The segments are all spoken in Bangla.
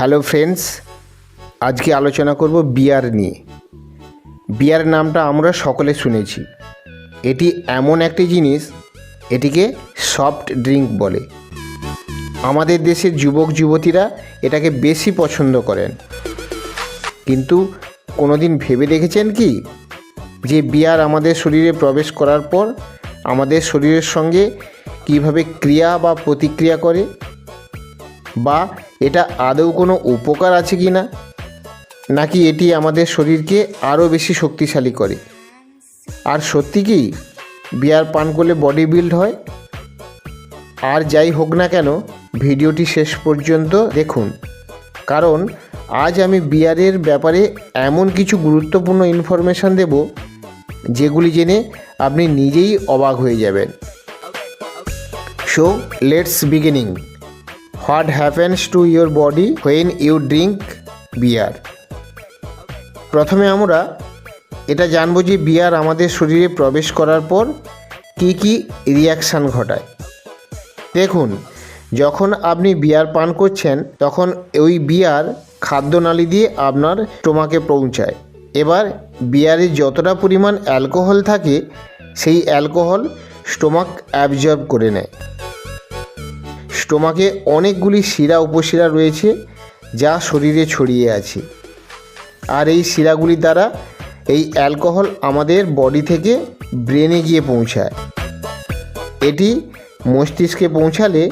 হ্যালো ফ্রেন্ডস, আজকে আলোচনা করব বিয়ার নিয়ে। বিয়ার নামটা আমরা সকলে শুনেছি। এটি এমন একটি জিনিস, এটিকে সফট ড্রিঙ্ক বলে। আমাদের দেশের যুবক, যুবতীরা এটাকে বেশি পছন্দ করেন। কিন্তু কোনোদিন ভেবে দেখেছেন কি? যে বিয়ার আমাদের শরীরে প্রবেশ করার পর আমাদের শরীরের সঙ্গে কীভাবে ক্রিয়া বা প্রতিক্রিয়া করে? বা এটা আদৌ কোনো উপকার আছে কি না? নাকি এটি আমাদের শরীরকে আরও বেশি শক্তিশালী করে? আর সত্যি কি বিয়ার পান করলে বডি বিল্ড হয়? আর যাই হোক না কেন, ভিডিওটি শেষ পর্যন্ত দেখুন। কারণ আজ আমি বিয়ারের ব্যাপারে এমন কিছু গুরুত্বপূর্ণ ইনফরমেশান দেব, যেগুলি জেনে আপনি নিজেই অবাক হয়ে যাবেন। So let's beginning what happens to your body when you drink beer প্রথমে আমরা এটা জানব যে বিয়ার আমাদের শরীরে প্রবেশ করার পর কী কী রিয়াকশান ঘটায়। দেখুন, যখন আপনি বিয়ার পান করছেন, তখন ওই বিয়ার খাদ্যনালী দিয়ে আপনার স্টোমাকে পৌঁছায়। এবার বিয়ারে যতটা পরিমাণ অ্যালকোহল থাকে, সেই অ্যালকোহল স্টোমাক অ্যাবজর্ব করে নেয়। স্টোমাকে অনেকগুলি শিরা উপশিরা রয়েছে যা শরীরে ছড়িয়ে আছে। আর এই শিরাগুলি দ্বারা এই অ্যালকোহল আমাদের বডি থেকে ব্রেনে গিয়ে পৌঁছায়। এটি মস্তিষ্কে পৌঁছালে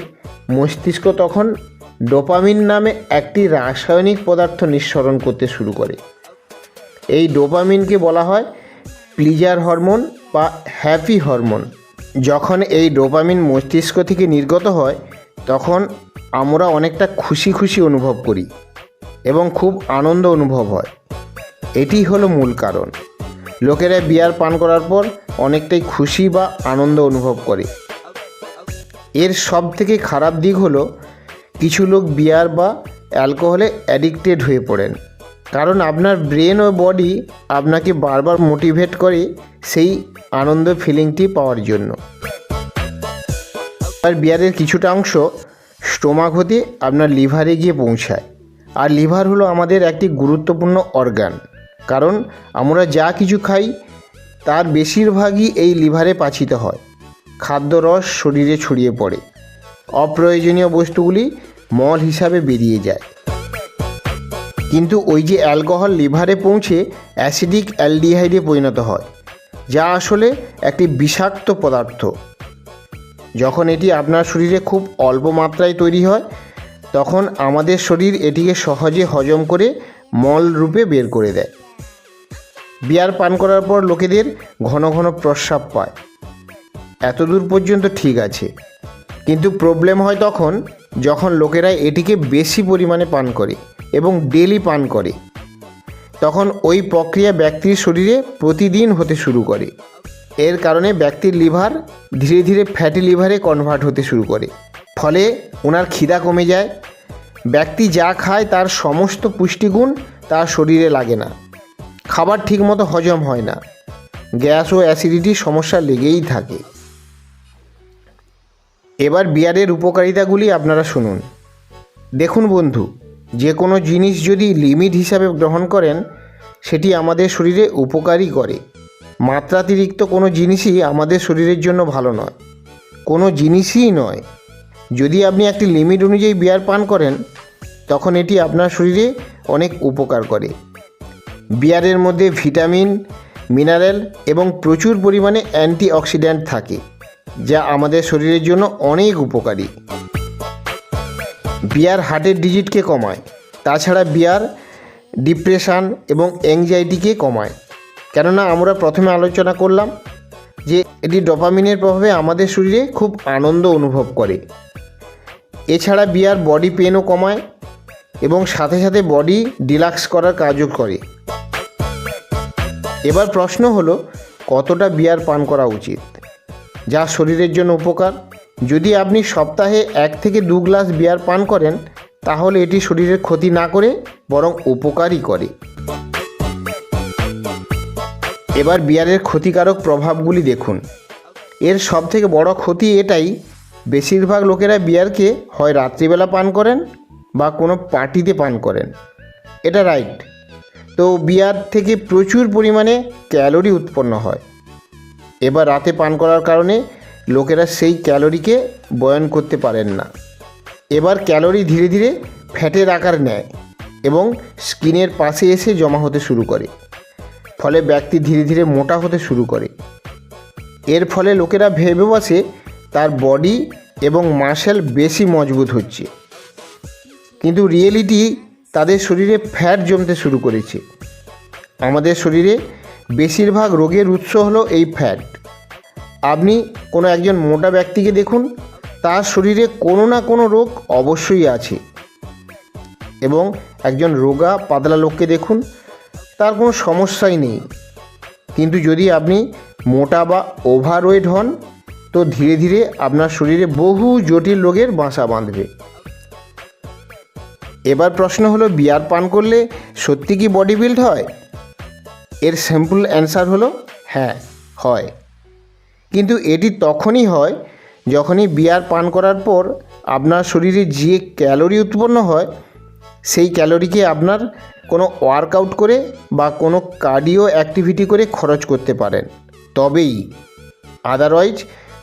মস্তিষ্ক তখন ডোপামিন নামে একটি রাসায়নিক পদার্থ নিঃসরণ করতে শুরু করে। এই ডোপামিনকে বলা হয় প্লিজার হরমোন বা হ্যাপি হরমোন। যখন এই ডোপামিন মস্তিষ্ক থেকে নির্গত হয় তখন আমরা অনেকটা খুশি খুশি অনুভব করি এবং খুব আনন্দ অনুভব হয়। এটি হলো মূল কারণ। লোকেরা বিয়ার পান করার পর অনেকটাই খুশি বা আনন্দ অনুভব করে। এর সব থেকে খারাপ দিক হলো কিছু লোক বিয়ার বা অ্যালকোহলে অ্যাডিক্টেড হয়ে পড়েন। কারণ আপনার ব্রেন ও বডি আপনাকে বারবার মোটিভেট করে সেই আনন্দ ফিলিংটি পাওয়ার জন্য। আর বিয়ারের কিছুটা অংশ স্টোমাক হতে আপনার লিভারে গিয়ে পৌঁছায়। আর লিভার হলো আমাদের একটি গুরুত্বপূর্ণ অর্গান। কারণ আমরা যা কিছু খাই, তার বেশিরভাগই এই লিভারে পাচিত হয়। খাদ্যরস শরীরে ছড়িয়ে পড়ে। অপ্রয়োজনীয় বস্তুগুলি মল হিসাবে বেরিয়ে যায়। কিন্তু ওই যে অ্যালকোহল লিভারে পৌঁছে অ্যাসিডিক অ্যালডিহাইডে পরিণত হয়, যা আসলে একটি বিষাক্ত পদার্থ। যখন এটি আপনার শরীরে খুব অল্প মাত্রায় তৈরি হয়, তখন আমাদের শরীর এটিকে সহজে হজম করে মল রূপে বের করে দেয়। বিয়ার পান করার পর লোকেদের ঘন ঘন প্রস্রাব পায়। এতদূর পর্যন্ত ঠিক আছে। কিন্তু প্রবলেম হয় তখন যখন লোকেরা এটিকে বেশি পরিমাণে পান করে এবং ডেলি পান করে। তখন ওই প্রক্রিয়া ব্যক্তির শরীরে প্রতিদিন হতে শুরু করে। এর কারণে ব্যক্তির লিভার ধীরে ধীরে ফ্যাটি লিভারে কনভার্ট হতে শুরু করে। ফলে ওনার খিদা কমে যায়। ব্যক্তি যা খায় তার সমস্ত পুষ্টিগুণ তার শরীরে লাগে না। খাবার ঠিকমতো হজম হয় না। গ্যাস ও অ্যাসিডিটির সমস্যা লেগেই থাকে। এবার বিয়ারের উপকারিতাগুলি আপনারা শুনুন। দেখুন বন্ধু, যে কোনো জিনিস যদি লিমিট হিসাবে গ্রহণ করেন, সেটি আমাদের শরীরে উপকারই করে। মাত্রাতিরিক্ত কোনো জিনিসই আমাদের শরীরের জন্য ভালো নয়। কোনো জিনিসই নয়। যদি আপনি একটি লিমিট অনুযায়ী বিয়ার পান করেন, তখন এটি আপনার শরীরে অনেক উপকার করে। বিয়ারের মধ্যে ভিটামিন, মিনারেল এবং প্রচুর পরিমাণে অ্যান্টিঅক্সিডেন্ট থাকে, যা আমাদের শরীরের জন্য অনেক উপকারী। বিয়ার হার্টের ডিজিটকে কমায়। তাছাড়া বিয়ার ডিপ্রেশান এবং অ্যাংজাইটিকে কমায়। কেননা আমরা প্রথমে আলোচনা করলাম যে এটি ডোপামিনের প্রভাবে আমাদের শরীরে খুব আনন্দ অনুভব করে। এছাড়া বিয়ার বডি পেনও কমায় এবং সাথে সাথে বডি ডিলাক্স করার কাজও করে। এবার প্রশ্ন হলো, কতটা বিয়ার পান করা উচিত? যা শরীরের জন্য উপকার। যদি আপনি সপ্তাহে এক থেকে দু গ্লাস বিয়ার পান করেন, তাহলে এটি শরীরের ক্ষতি না করে, বরং উপকারই করে। এবার বিয়ারের ক্ষতিকারক প্রভাবগুলি দেখুন। এর সবথেকে বড় ক্ষতি এটাই, বেশিরভাগ লোকেরা বিয়ারকে হয় রাত্রিবেলা পান করেন বা কোনো পার্টিতে পান করেন। এটা রাইট তো বিয়ার থেকে প্রচুর পরিমাণে ক্যালোরি উৎপন্ন হয়। এবার রাতে পান করার কারণে লোকেরা সেই ক্যালোরিকে বয়ন করতে পারেন না। এবার ক্যালোরি ধীরে ধীরে ফ্যাটের আকার নেয় এবং স্কিনের পাশে এসে জমা হতে শুরু করে। ফলে ব্যক্তি ধীরে ধীরে মোটা হতে শুরু করে। এর ফলে লোকেরা ভেবে বসে তার বডি এবং মাসেল বেশি মজবুত হচ্ছে। কিন্তু রিয়েলিটি তাদের শরীরে ফ্যাট জমতে শুরু করেছে। আমাদের শরীরে বেশিরভাগ রোগের উৎস হলো এই ফ্যাট আপনি কোনো একজন মোটা ব্যক্তিকে দেখুন, তার শরীরে কোনো না কোনো রোগ অবশ্যই আছে। এবং একজন রোগা, পাতলা লোককে দেখুন তার কোনো সমস্যাই নেই। কিন্তু যদি আপনি মোটা বা ওভারওয়েট হন, তো ধীরে ধীরে আপনার শরীরে বহু জটিল রোগের বাসা বাঁধবে। এবার প্রশ্ন হলো, বিয়ার পান করলে সত্যি কি বডি বিল্ড হয়? এর সিম্পল অ্যান্সার হলো হ্যাঁ হয়। কিন্তু এটি তখনই হয় যখনই বিয়ার পান করার পর আপনার শরীরে যে ক্যালোরি উৎপন্ন হয়, সেই ক্যালোরিকে আপনার কোনো ওয়ার্কআউট করে বা কোনো কার্ডিও অ্যাক্টিভিটি করে খরচ করতে পারেন। তবেই। আদারওয়াইজ,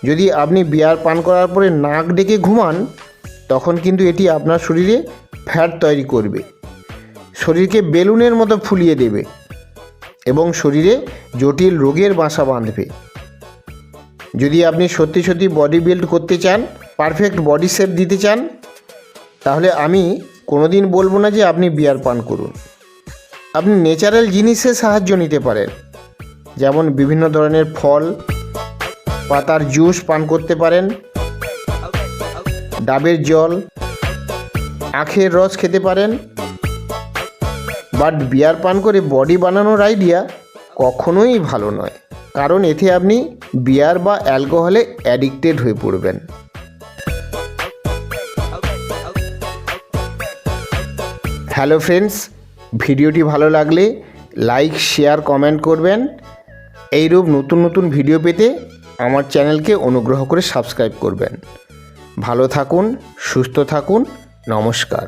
যদি আপনি বিয়ার পান করার পরে নাক ডেকে ঘুমান, তখন কিন্তু এটি আপনার শরীরে ফ্যাট তৈরি করবে। শরীরকে বেলুনের মতো ফুলিয়ে দেবে এবং শরীরে জটিল রোগের বাসা বাঁধবে। যদি আপনি সত্যি সত্যি বডি বিল্ড করতে চান, পারফেক্ট বডি শেপ দিতে চান, তাহলে আমি কোনো দিন বলব না যে আপনি বিয়ার পান করুন। আপনি ন্যাচারাল জিনিসের সাহায্য নিতে পারেন। যেমন বিভিন্ন ধরনের ফল, পাতার জুস পান করতে পারেন, ডাবের জল, আখের রস খেতে পারেন। বাট বিয়ার পান করে বডি বানানোর আইডিয়া কখনোই ভালো নয়। কারণ এতে আপনি বিয়ার বা অ্যালকোহলে অ্যাডিক্টেড হয়ে পড়বেন। হ্যালো ফ্রেন্ডস ভিডিওটি ভালো লাগলে লাইক, শেয়ার, কমেন্ট করবেন। এইরূপ নতুন নতুন ভিডিও পেতে আমার চ্যানেলকে অনুগ্রহ করে সাবস্ক্রাইব করবেন। ভালো থাকুন, সুস্থ থাকুন, নমস্কার।